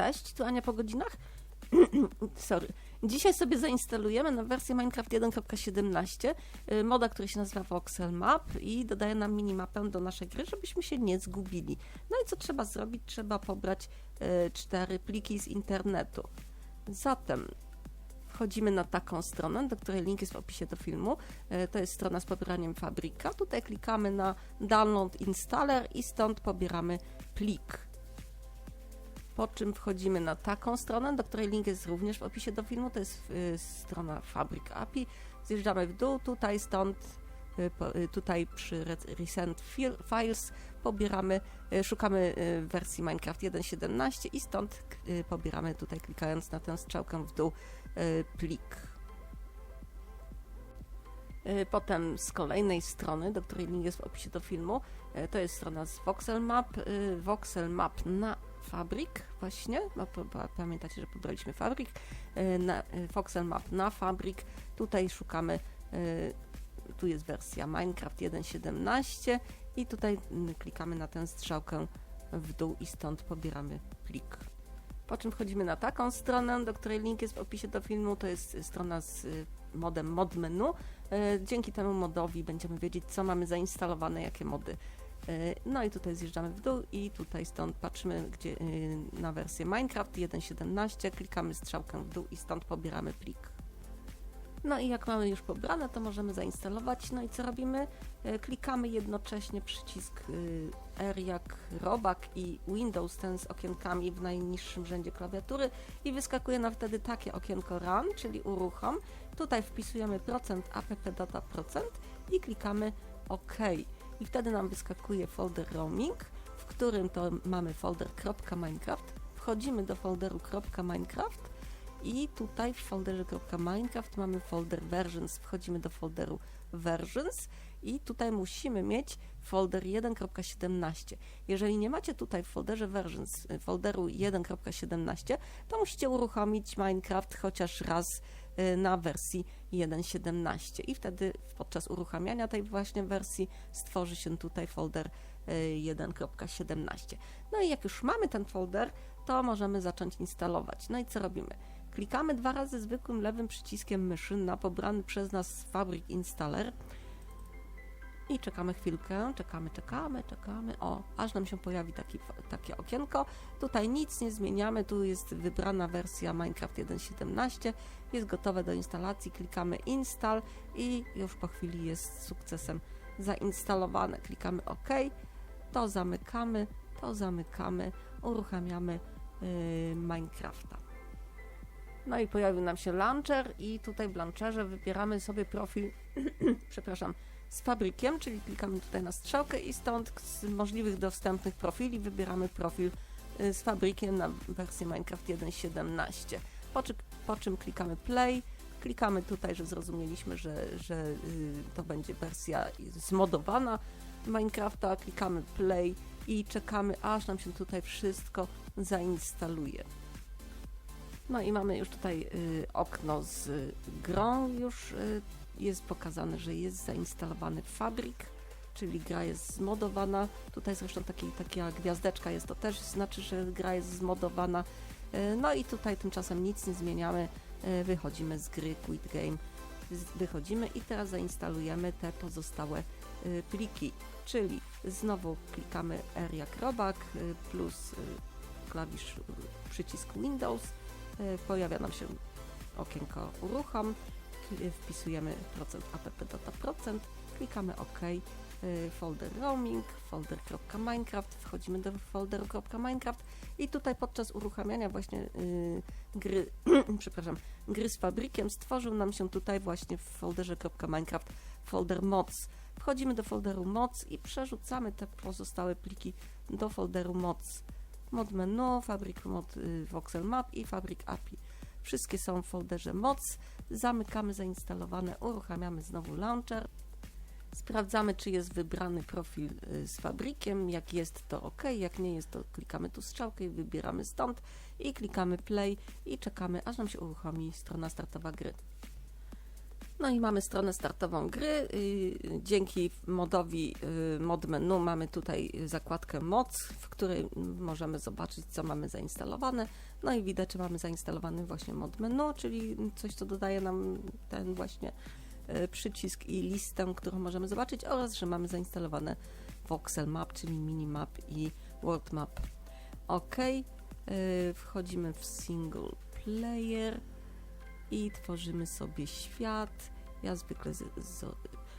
Cześć, tu Ania po godzinach. Sorry. Dzisiaj sobie zainstalujemy na wersję Minecraft 1.17 y, moda, który się nazywa Voxel Map i dodaje nam minimapę do naszej gry, żebyśmy się nie zgubili. No i co trzeba zrobić? Trzeba pobrać y, cztery pliki z internetu. Zatem wchodzimy na taką stronę, do której link jest w opisie do filmu. Y, To jest strona z pobieraniem fabryka. Tutaj klikamy na Download Installer i stąd pobieramy plik po czym wchodzimy na taką stronę, do której link jest również w opisie do filmu, to jest y, strona Fabric API. Zjeżdżamy w dół, tutaj stąd, y, y, tutaj przy Re- Recent Fil- Files pobieramy, szukamy wersji Minecraft 1.17 i stąd pobieramy tutaj klikając na tę strzałkę w dół plik. Potem z kolejnej strony, do której link jest w opisie do filmu, to jest strona z Voxel Map, Voxel Map na Fabrik właśnie, pamiętacie, że pobraliśmy Fabrik, y, na, Voxel Map na Fabrik, tutaj szukamy, y, tu jest wersja Minecraft 1.17 i tutaj klikamy na tę strzałkę w dół i stąd pobieramy plik. Po czym wchodzimy na taką stronę, do której link jest w opisie do filmu, to jest strona z modem mod menu. Y, Dzięki temu modowi będziemy wiedzieć, co mamy zainstalowane, jakie mody. Y, No i tutaj zjeżdżamy w dół i tutaj stąd patrzymy gdzie, y, na wersję Minecraft 1.17, klikamy strzałkę w dół i stąd pobieramy plik. No i jak mamy już pobrane, to możemy zainstalować. No i co robimy? E, Klikamy jednocześnie przycisk R jak robak i Windows ten z okienkami w najniższym rzędzie klawiatury i wyskakuje nam wtedy takie okienko Run, czyli uruchom. Tutaj wpisujemy procent app data procent i klikamy OK. I wtedy nam wyskakuje folder roaming, w którym to mamy folder .minecraft. Wchodzimy do folderu .minecraft i tutaj w folderze .minecraft mamy folder versions. Wchodzimy do folderu versions i tutaj musimy mieć folder 1.17. Jeżeli nie macie tutaj w folderze versions y, folderu 1.17, to musicie uruchomić Minecraft chociaż raz y, na wersji 1.17 i wtedy podczas uruchamiania tej właśnie wersji stworzy się tutaj folder y, 1.17. No i jak już mamy ten folder, to możemy zacząć instalować. No i co robimy? Klikamy dwa razy zwykłym lewym przyciskiem myszy na pobrany przez nas Fabric Installer i czekamy chwilkę, czekamy, czekamy, czekamy, o, aż nam się pojawi taki, takie okienko. Tutaj nic nie zmieniamy, tu jest wybrana wersja Minecraft 1.17, jest gotowe do instalacji, klikamy install i już po chwili jest sukcesem zainstalowane. Klikamy OK, to zamykamy, to zamykamy, uruchamiamy yy, Minecrafta. No i pojawił nam się launcher i tutaj w launcherze wybieramy sobie profil, przepraszam, z fabrykiem, czyli klikamy tutaj na strzałkę i stąd z możliwych dostępnych profili wybieramy profil y, z fabrykiem na wersję Minecraft 1.17. Po, po czym klikamy play, klikamy tutaj, że zrozumieliśmy, że, że y, to będzie wersja zmodowana Minecrafta, klikamy play i czekamy, aż nam się tutaj wszystko zainstaluje. No i mamy już tutaj y, okno z grą już jest pokazane, że jest zainstalowany fabryk, czyli gra jest zmodowana. Tutaj zresztą taki, taka gwiazdeczka jest, to też znaczy, że gra jest zmodowana. Y, No i tutaj tymczasem nic nie zmieniamy, y, wychodzimy z gry Quit Game, wychodzimy i teraz zainstalujemy te pozostałe y, pliki, czyli znowu klikamy R jak robak plus klawisz przycisk Windows, pojawia nam się okienko uruchom, Kli- wpisujemy procent app data procent, klikamy OK, y, folder roaming, folder.minecraft, wchodzimy do folderu .minecraft i tutaj podczas uruchamiania właśnie y, gry, przepraszam, gry z fabrykiem stworzył nam się tutaj właśnie w folderze .minecraft folder mods. Wchodzimy do folderu mods i przerzucamy te pozostałe pliki do folderu mods. Mod menu, fabryk mod y, voxel map i fabryk API. Wszystkie są w folderze mods. Zamykamy zainstalowane, uruchamiamy znowu launcher. Sprawdzamy, czy jest wybrany profil y, z fabrykiem. Jak jest, to OK. Jak nie jest, to klikamy tu strzałkę i wybieramy stąd i klikamy play i czekamy, aż nam się uruchomi strona startowa gry. No i mamy stronę startową gry. Y, Dzięki modowi y, mod menu mamy tutaj zakładkę moc, w której możemy zobaczyć, co mamy zainstalowane. No i widać, że mamy zainstalowany właśnie mod menu, czyli coś, co dodaje nam ten właśnie y, przycisk i listę, którą możemy zobaczyć, oraz że mamy zainstalowane voxel map, czyli minimap i world map. OK. Wchodzimy w single player i tworzymy sobie świat. Ja zwykle z, z,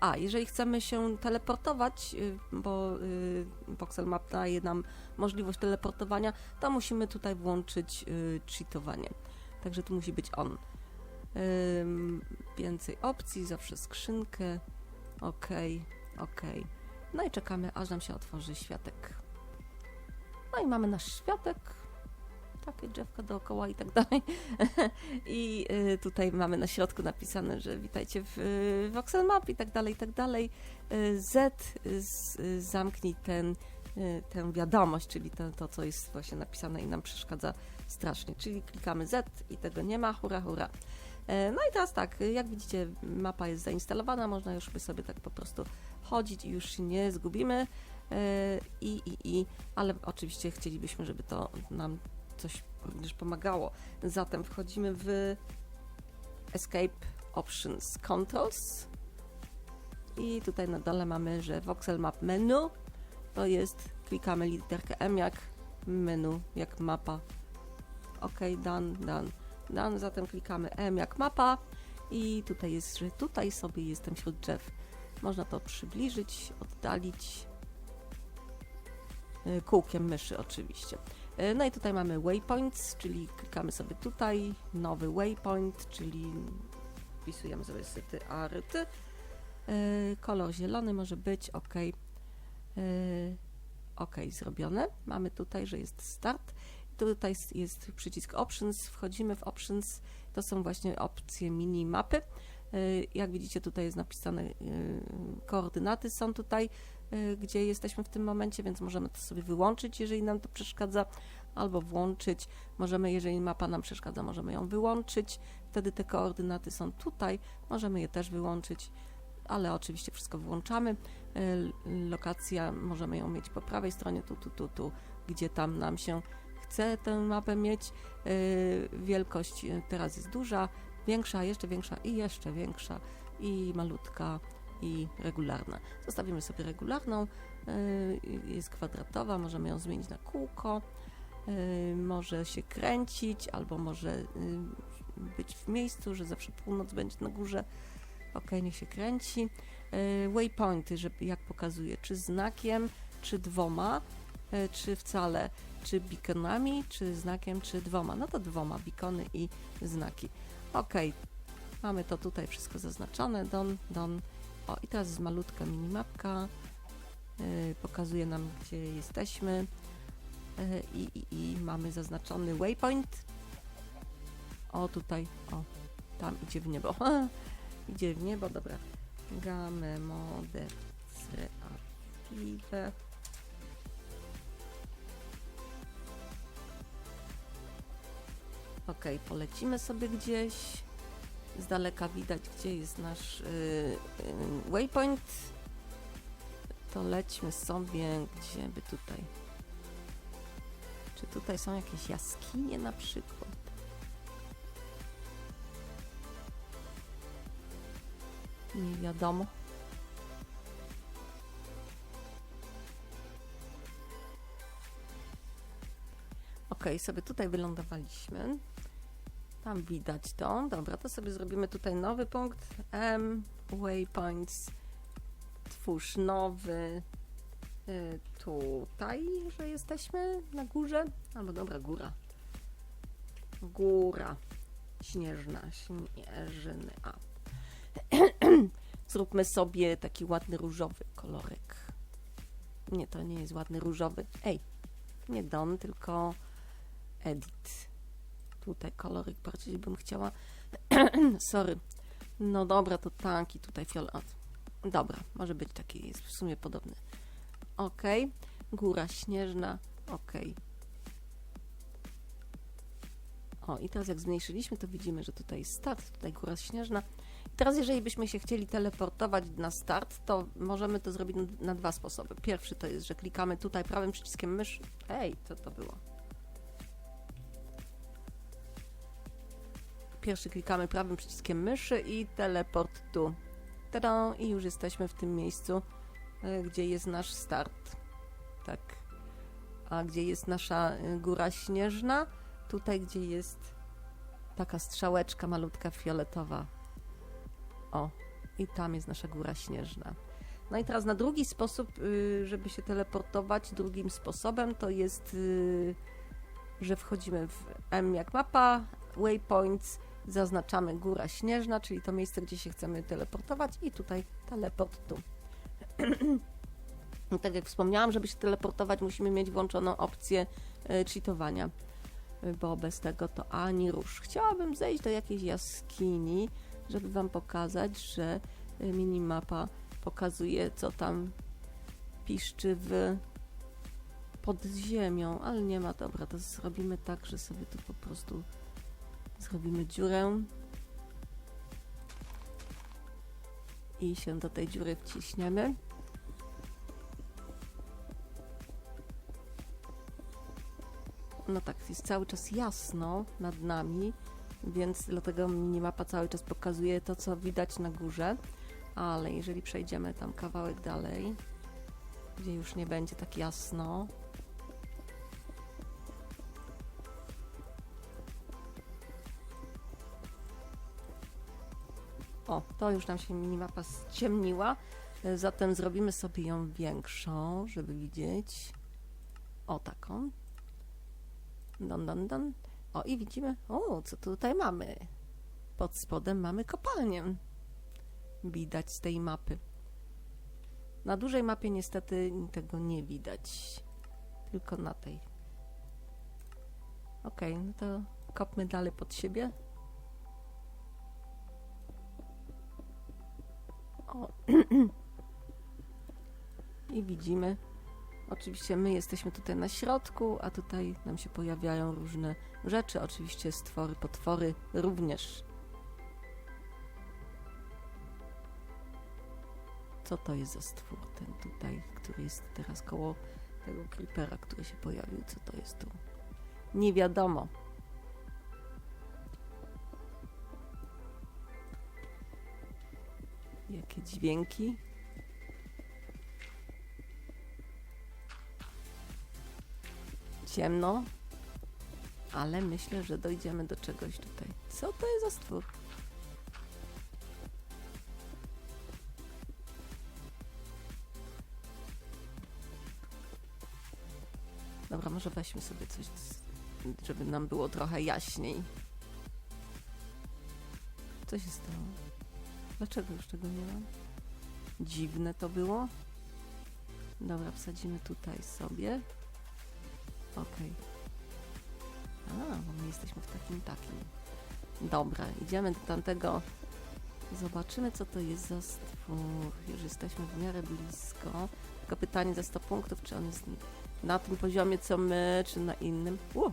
a, jeżeli chcemy się teleportować, y, bo y, Voxel Map daje nam możliwość teleportowania, to musimy tutaj włączyć y, cheatowanie. Także tu musi być on. Więcej opcji, zawsze skrzynkę. OK, OK. No i czekamy, aż nam się otworzy światek. No i mamy nasz światek. Takie drzewka dookoła i tak dalej. I y, tutaj mamy na środku napisane, że witajcie w y, Voxel Map i tak dalej, i tak dalej. Y, Z, zamknij ten, tę wiadomość, czyli to, to, co jest właśnie napisane i nam przeszkadza strasznie. Czyli klikamy Z i tego nie ma, hura, hura. E, No i teraz tak, jak widzicie, mapa jest zainstalowana, można już sobie tak po prostu chodzić i już się nie zgubimy. E, I, i, i, ale oczywiście chcielibyśmy, żeby to nam coś również pomagało. Zatem wchodzimy w Escape Options Controls i tutaj na dole mamy, że Voxel Map Menu to jest, klikamy literkę M jak menu, jak mapa. OK, done, done, done. Zatem klikamy M jak mapa i tutaj jest, że tutaj sobie jestem wśród drzew. Można to przybliżyć, oddalić y, kółkiem myszy oczywiście. Y, No i tutaj mamy waypoints, czyli klikamy sobie tutaj, nowy waypoint, czyli wpisujemy sobie syty aryty. Y, Kolor zielony może być, ok. Y, Ok, zrobione. Mamy tutaj, że jest start. Tutaj jest- przycisk Options, wchodzimy w Options, to są właśnie opcje minimapy. Y, Jak widzicie, tutaj jest napisane, koordynaty są tutaj, gdzie jesteśmy w tym momencie, więc możemy to sobie wyłączyć, jeżeli nam to przeszkadza, albo włączyć. Możemy, jeżeli mapa nam przeszkadza, możemy ją wyłączyć. Wtedy te koordynaty są tutaj, możemy je też wyłączyć, ale oczywiście wszystko włączamy. Y, Lokacja, możemy ją mieć po prawej stronie, tu, tu, tu, tu, gdzie tam nam się chce tę mapę mieć. Y, Wielkość y, teraz jest duża, większa, jeszcze większa i jeszcze większa i malutka i regularna. Zostawimy sobie regularną, y, jest kwadratowa, możemy ją zmienić na kółko, y, może się kręcić albo może y, być w miejscu, że zawsze północ będzie na górze. Ok, niech się kręci. Waypointy, żeby jak pokazuje, czy znakiem, czy dwoma, czy wcale, czy beaconami, czy znakiem, czy dwoma. No to dwoma, beacony i znaki. Ok, mamy to tutaj wszystko zaznaczone. Don, don. O, i teraz jest malutka minimapka. y, Pokazuje nam, gdzie jesteśmy. Y, I, i, I mamy zaznaczony waypoint. O, tutaj, o, tam idzie w niebo. idzie w niebo, dobra. Game mode creative. Ok, polecimy sobie gdzieś. Z daleka widać, gdzie jest nasz y, y, waypoint. To lećmy sobie, gdzie by tutaj. Czy tutaj są jakieś jaskinie na przykład? Nie wiadomo. Ok, sobie tutaj wylądowaliśmy. Tam widać to. Dobra, to sobie zrobimy tutaj nowy punkt. M, waypoints. Twórz nowy. Y, tutaj, że jesteśmy na górze. Albo dobra, góra. Góra. Śnieżna, śnieżyny. A. Zróbmy sobie taki ładny różowy kolorek. Nie, to nie jest ładny różowy. Ej, nie Don, tylko Edit. Tutaj kolorek bardziej bym chciała. Sorry. No dobra, to taki tutaj fiolet. Dobra, może być taki, jest w sumie podobny. Ok. Góra śnieżna. Ok. O, i teraz jak zmniejszyliśmy, to widzimy, że tutaj jest start, tutaj góra śnieżna Teraz, jeżeli byśmy się chcieli teleportować na start, to możemy to zrobić na dwa sposoby. Pierwszy to jest, że klikamy tutaj prawym przyciskiem myszy. Ej, co to było? Pierwszy klikamy prawym przyciskiem myszy i teleport tu. Tada! I już jesteśmy w tym miejscu, e, gdzie jest nasz start. Tak. A gdzie jest nasza e, góra śnieżna? Tutaj, gdzie jest taka strzałeczka malutka fioletowa. O, i tam jest nasza góra śnieżna. No i teraz na drugi sposób, y, żeby się teleportować, drugim sposobem to jest, y, że wchodzimy w M jak mapa, waypoints, zaznaczamy góra śnieżna, czyli to miejsce, gdzie się chcemy teleportować i tutaj teleport tu. Tak jak wspomniałam, żeby się teleportować, musimy mieć włączoną opcję y, cheatowania, y, bo bez tego to ani rusz. Chciałabym zejść do jakiejś jaskini, żeby Wam pokazać, że y, minimapa pokazuje, co tam piszczy w pod ziemią, ale nie ma, dobra, to zrobimy tak, że sobie tu po prostu zrobimy dziurę i się do tej dziury wciśniemy. No tak, jest cały czas jasno nad nami, więc dlatego minimapa cały czas pokazuje to, co widać na górze. Ale jeżeli przejdziemy tam kawałek dalej, gdzie już nie będzie tak jasno, O, to już nam się minimapa ściemniła, e, zatem zrobimy sobie ją większą, żeby widzieć. O, taką. Don, don, don. O, i widzimy, o, co tutaj mamy. Pod spodem mamy kopalnię. Widać z tej mapy. Na dużej mapie niestety tego nie widać. Tylko na tej. Okej, no to kopmy dalej pod siebie. Widzimy. Oczywiście my jesteśmy tutaj na środku, a tutaj nam się pojawiają różne rzeczy. Oczywiście stwory, potwory również. Co to jest za stwór ten tutaj, który jest teraz koło tego creepera, który się pojawił? Co to jest tu? Nie wiadomo. Jakie dźwięki? Ciemno, ale myślę, że dojdziemy do czegoś tutaj. Co to jest za stwór? Dobra, może weźmy sobie coś, żeby nam było trochę jaśniej. Co się stało? Dlaczego już tego nie mam? Dziwne to było. Dobra, wsadzimy tutaj sobie. Okej. A, bo my jesteśmy w takim takim. Dobra, idziemy do tamtego. Zobaczymy, co to jest za stwór. Już jesteśmy w miarę blisko. Tylko pytanie za 100 punktów, czy on jest na tym poziomie, co my, czy na innym. U!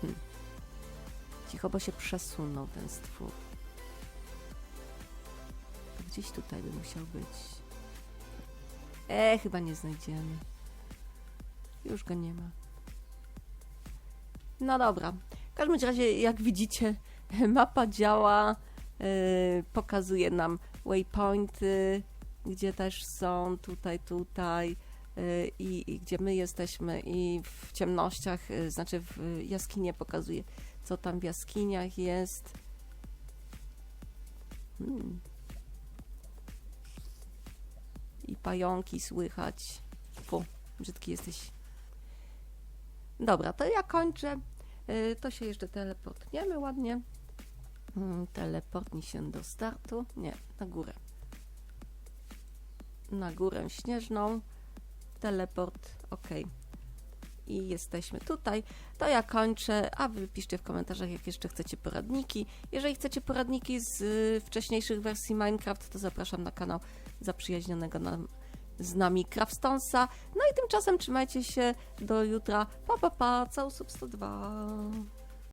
Hmm. Cicho, bo się przesunął ten stwór. To gdzieś tutaj by musiał być. E, chyba nie znajdziemy. Już go nie ma. No dobra. W każdym razie, jak widzicie, mapa działa, yy, pokazuje nam waypointy, gdzie też są, tutaj, tutaj yy, i, i gdzie my jesteśmy i w ciemnościach, yy, znaczy w jaskinie pokazuje, co tam w jaskiniach jest. Hmm. I pająki słychać. Fu, brzydki jesteś. Dobra, to ja kończę. Y, To się jeszcze teleportniemy ładnie. Mm, Teleportnij się do startu. Nie, na górę. Na górę śnieżną. Teleport, ok. I jesteśmy tutaj. To ja kończę, a wy piszcie w komentarzach, jak jeszcze chcecie poradniki. Jeżeli chcecie poradniki z y, wcześniejszych wersji Minecraft, to zapraszam na kanał zaprzyjaźnionego nam, z nami Craftstonsa. No i tymczasem trzymajcie się do jutra. Pa, pa, pa, całusub 102.